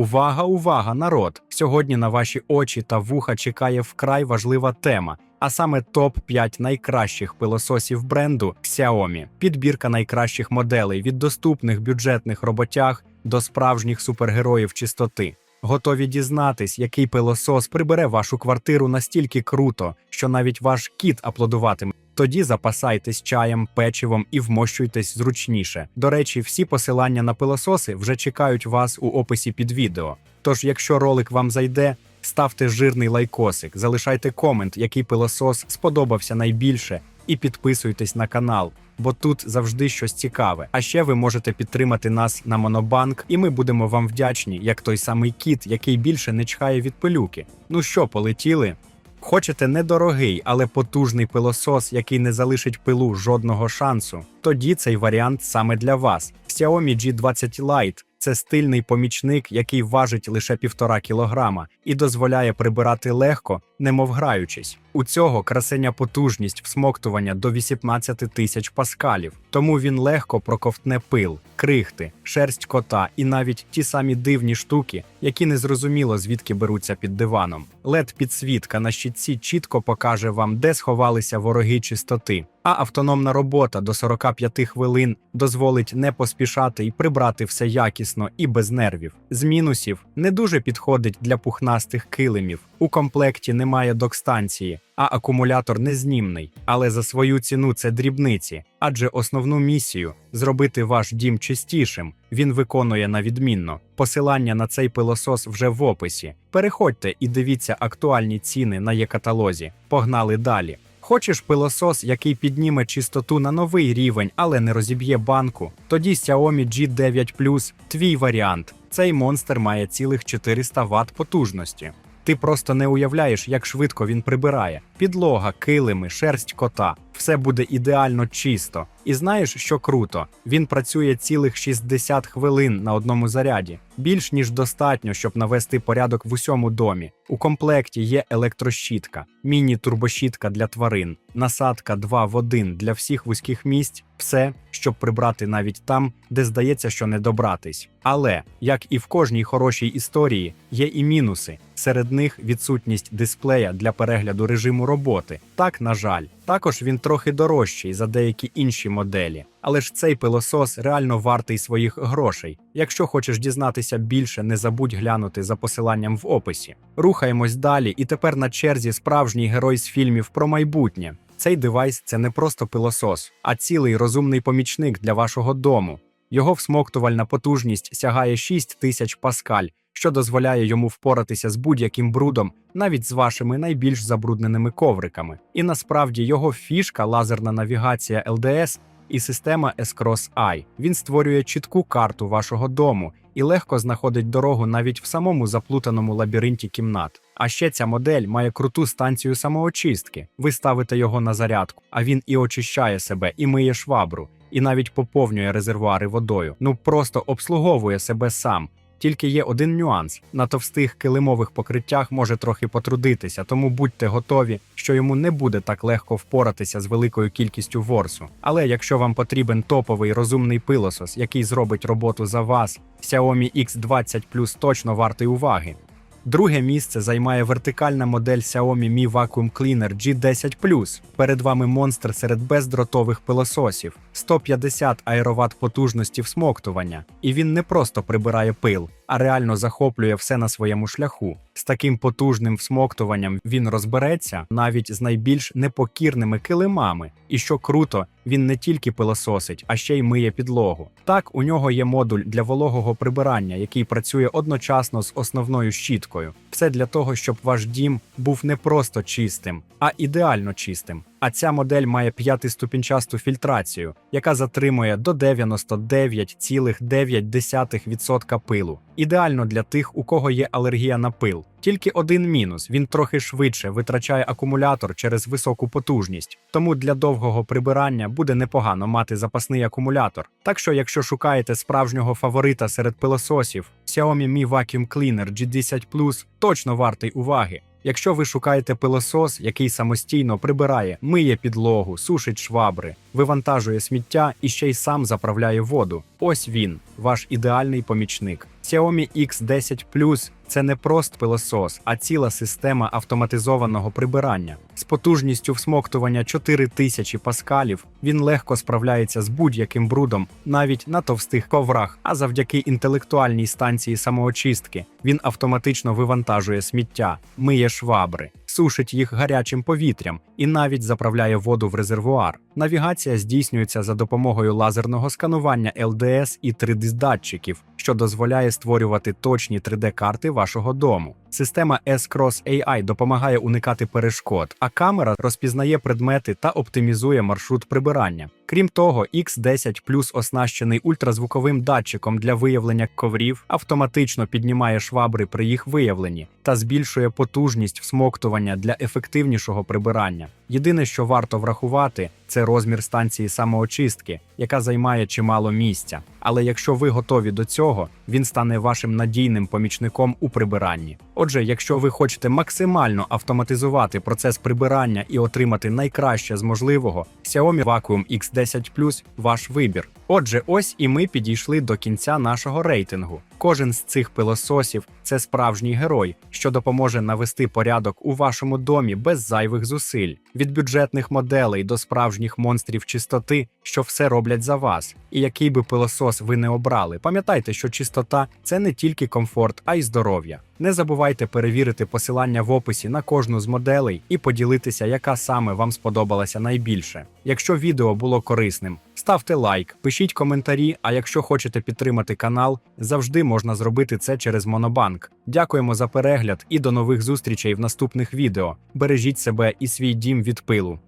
Увага, увага, народ! Сьогодні на ваші очі та вуха чекає вкрай важлива тема, а саме топ-5 найкращих пилососів бренду Xiaomi. Підбірка найкращих моделей від доступних бюджетних роботяг до справжніх супергероїв чистоти. Готові дізнатись, який пилосос прибере вашу квартиру настільки круто, що навіть ваш кіт аплодуватиме. Тоді запасайтесь чаєм, печивом і вмощуйтесь зручніше. До речі, всі посилання на пилососи вже чекають вас у описі під відео. Тож, якщо ролик вам зайде, ставте жирний лайкосик, залишайте комент, який пилосос сподобався найбільше, і підписуйтесь на канал, бо тут завжди щось цікаве. А ще ви можете підтримати нас на Монобанк, і ми будемо вам вдячні, як той самий кіт, який більше не чхає від пилюки. Ну що, полетіли? Хочете недорогий, але потужний пилосос, який не залишить пилу жодного шансу? Тоді цей варіант саме для вас. Xiaomi G20 Lite – це стильний помічник, який важить лише півтора кілограма і дозволяє прибирати легко, немов граючись. У цього красення потужність всмоктування до 18 тисяч паскалів, тому він легко проковтне пил, крихти, шерсть кота і навіть ті самі дивні штуки, які незрозуміло звідки беруться під диваном. led підсвітка на щитці чітко покаже вам, де сховалися вороги чистоти. А автономна робота до 45 хвилин дозволить не поспішати і прибрати все якісно і без нервів. З мінусів не дуже підходить для пухнастих килимів. У комплекті немає док-станції, а акумулятор незнімний. Але за свою ціну це дрібниці, адже основну місію зробити ваш дім чистішим. Він виконує на відмінно. Посилання на цей пилосос вже в описі. Переходьте і дивіться актуальні ціни на є-каталозі. Погнали далі. Хочеш пилосос, який підніме чистоту на новий рівень, але не розіб'є банку? Тоді Xiaomi G9 Plus – твій варіант. Цей монстр має цілих 400 Вт потужності. Ти просто не уявляєш, як швидко він прибирає. Підлога, килими, шерсть кота все буде ідеально чисто. І знаєш, що круто? Він працює цілих 60 хвилин на одному заряді. Більш ніж достатньо, щоб навести порядок в усьому домі. У комплекті є електрощітка, міні-турбощітка для тварин, насадка 2 в 1 для всіх вузьких місць, все, щоб прибрати навіть там, де здається, що не добратись. Але, як і в кожній хорошій історії, є і мінуси. Серед них відсутність дисплея для перегляду режиму роботи. Так, на жаль, також він трохи дорожчий за деякі інші моделі. Але ж цей пилосос реально вартий своїх грошей. Якщо хочеш дізнатися більше, не забудь глянути за посиланням в описі. Рухаємось далі, і тепер на черзі справжній герой з фільмів про майбутнє. Цей девайс це не просто пилосос, а цілий розумний помічник для вашого дому. Його всмоктувальна потужність сягає 6 тисяч паскаль, що дозволяє йому впоратися з будь-яким брудом, навіть з вашими найбільш забрудненими ковриками. І насправді його фішка лазерна навігація LDS і система S-Cross Eye. Він створює чітку карту вашого дому і легко знаходить дорогу навіть в самому заплутаному лабіринті кімнат. А ще ця модель має круту станцію самоочистки. Ви ставите його на зарядку, а він і очищає себе, і миє швабру, і навіть поповнює резервуари водою. Ну просто обслуговує себе сам. Тільки є один нюанс: на товстих килимових покриттях може трохи потрудитися, тому будьте готові, що йому не буде так легко впоратися з великою кількістю ворсу. Але якщо вам потрібен топовий розумний пилосос, який зробить роботу за вас, Xiaomi X20 Plus точно вартий уваги. Друге місце займає вертикальна модель Xiaomi Mi Vacuum Cleaner G10 Перед вами монстр серед бездротових пилососів, 150 аероват потужності всмоктування. І він не просто прибирає пил, а реально захоплює все на своєму шляху. З таким потужним всмоктуванням він розбереться навіть з найбільш непокірними килимами. І що круто, він не тільки пилососить, а ще й миє підлогу. Так, у нього є модуль для вологого прибирання, який працює одночасно з основною щіткою. Все для того, щоб ваш дім був не просто чистим, а ідеально чистим. А ця модель має п'ятиступінчасту фільтрацію, яка затримує до 99,9% пилу. Ідеально для тих, у кого є алергія на пил. Тільки один мінус: він трохи швидше витрачає акумулятор через високу потужність, тому для довгого прибирання буде непогано мати запасний акумулятор. Так що, якщо шукаєте справжнього фаворита серед пилососів, Xiaomi Mi Vacuum Cleaner G10 Plus точно вартий уваги. Якщо ви шукаєте пилосос, який самостійно прибирає, миє підлогу, сушить швабри, вивантажує сміття і ще й сам заправляє воду. Ось він, ваш ідеальний помічник. Xiaomi X10 Plus – це не просто пилосос, а ціла система автоматизованого прибирання. З потужністю всмоктування 4000 паскалів він легко справляється з будь-яким брудом, навіть на товстих коврах. А завдяки інтелектуальній станції самоочистки він автоматично вивантажує сміття, миє швабри, сушить їх гарячим повітрям і навіть заправляє воду в резервуар. Навігація здійснюється за допомогою лазерного сканування ЛДС і 3D-датчиків, що дозволяє створювати точні 3D-карти вашого дому. Система S-Cross AI допомагає уникати перешкод, а камера розпізнає предмети та оптимізує маршрут прибирання. Крім того, X10 Plus оснащений ультразвуковим датчиком для виявлення коврів, автоматично піднімає швабри при їх виявленні та збільшує потужність всмоктування для ефективнішого прибирання. Єдине, що варто врахувати, це розмір станції самоочистки, яка займає чимало місця. Але якщо ви готові до цього, він стане вашим надійним помічником у прибиранні. Отже, якщо ви хочете максимально автоматизувати процес прибирання і отримати найкраще з можливого, Xiaomi Vacuum X10 Plus – ваш вибір. Отже, ось і ми підійшли до кінця нашого рейтингу. Кожен з цих пилососів це справжній герой, що допоможе навести порядок у вашому домі без зайвих зусиль, від бюджетних моделей до справжніх монстрів чистоти, що все роблять за вас. І який би пилосос ви не обрали, пам'ятайте, що чистота це не тільки комфорт, а й здоров'я. Не забувайте перевірити посилання в описі на кожну з моделей і поділитися, яка саме вам сподобалася найбільше. Якщо відео було корисним, ставте лайк, пишіть коментарі. А якщо хочете підтримати канал, завжди можна зробити це через Монобанк. Дякуємо за перегляд і до нових зустрічей в наступних відео. Бережіть себе і свій дім від пилу.